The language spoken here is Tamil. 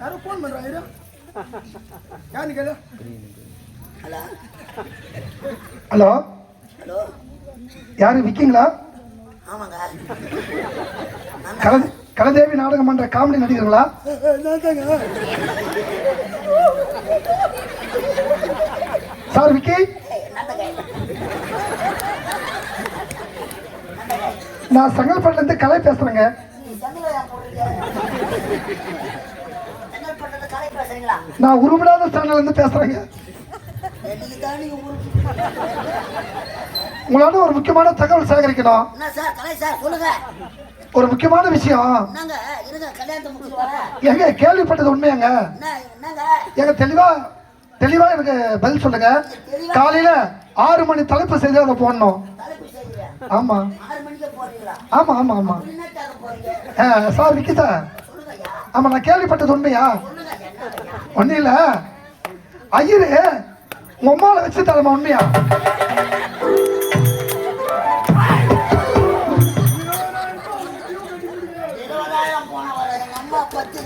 யாரோ ஃபோன் பண்றாங்க இரு. யாருன்னு கேளு. ஹலோ. ஹலோ. ஹலோ. யாரு விக்கிங்களா? ஆமாங்க. கல கலதேவி நாடகம் பண்ற காமெடி நடிகர்களா? சார் விக்கி. நான் செங்கல்பட்டுல இருந்து கலை பேசுறேங்க. பேசுறீங்களா? நான் உருவிடாத சேனல்ல இருந்து பேசுறேங்க. உங்களால ஒரு முக்கியமான தகவல் சேகரிக்கணும். என்ன சார் கலை சார் சொல்லுங்க. ஒரு முக்கியமான விஷயம். எங்க கேள்விப்பட்டது உண்மையாங்க. எங்க தெளிவா தெளிவா எனக்கு பதில் சொல்லுங்க. காலையில ஆறு மணி தலைப்பு செய்தி அதை போடணும். ஆமா. ஆமா ஆமா ஆமா. Sir Vicky sir. ஆமா நான் கேள்விப்பட்டது உண்மையா? ஒன்றும் இல்லை ஐயரு உம்மால வச்சு தரமா உண்மையா? இருபதாயிரம் போன வர பத்து